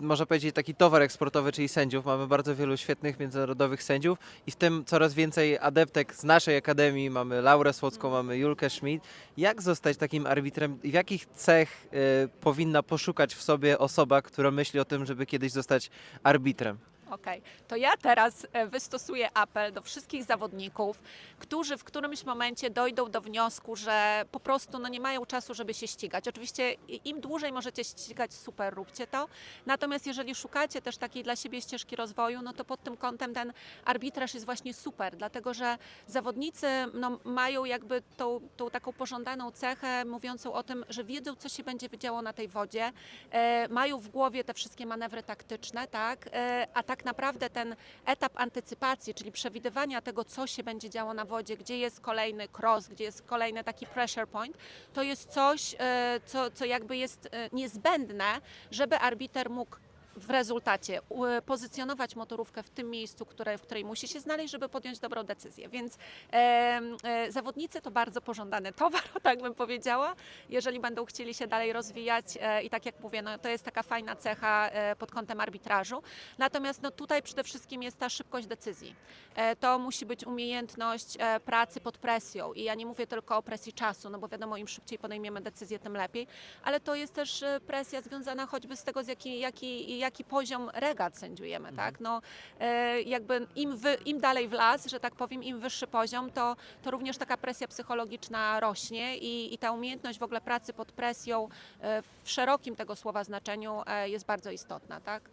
można powiedzieć, taki towar eksportowy, czyli sędziów. Mamy bardzo wielu świetnych międzynarodowych sędziów i w tym coraz więcej adeptek z naszej akademii. Mamy Laurę Słocką, mamy Julkę Schmidt. Jak zostać takim arbitrem w jakich cech e, powinna poszukać w sobie osoba, która myśli o tym, żeby kiedyś zostać arbitrem? Okej, to ja teraz e, wystosuję apel do wszystkich zawodników, którzy w którymś momencie dojdą do wniosku, że po prostu no, nie mają czasu, żeby się ścigać. Oczywiście im dłużej możecie ścigać, super, róbcie to. Natomiast jeżeli szukacie też takiej dla siebie ścieżki rozwoju, no to pod tym kątem ten arbitraż jest właśnie super, dlatego że zawodnicy no, mają jakby tą, tą taką pożądaną cechę mówiącą o tym, że wiedzą, co się będzie działo na tej wodzie, e, mają w głowie te wszystkie manewry taktyczne, tak, e, a tak naprawdę ten etap antycypacji, czyli przewidywania tego, co się będzie działo na wodzie, gdzie jest kolejny cross, gdzie jest kolejny taki pressure point, to jest coś, e, co, co jakby jest e, niezbędne, żeby arbiter mógł w rezultacie pozycjonować motorówkę w tym miejscu, które, w której musi się znaleźć, żeby podjąć dobrą decyzję. Więc em, e, zawodnicy to bardzo pożądany towar, tak bym powiedziała, jeżeli będą chcieli się dalej rozwijać e, i tak jak mówię, no, to jest taka fajna cecha e, pod kątem arbitrażu. Natomiast no, tutaj przede wszystkim jest ta szybkość decyzji. E, to musi być umiejętność e, pracy pod presją i ja nie mówię tylko o presji czasu, no bo wiadomo, im szybciej podejmiemy decyzję, tym lepiej, ale to jest też e, presja związana choćby z tego, z jaki, jaki, jaki poziom regat sędziujemy, tak? No, e, jakby im, wy, im dalej w las, że tak powiem, im wyższy poziom, to, to również taka presja psychologiczna rośnie i, i ta umiejętność w ogóle pracy pod presją e, w szerokim tego słowa znaczeniu e, jest bardzo istotna, tak?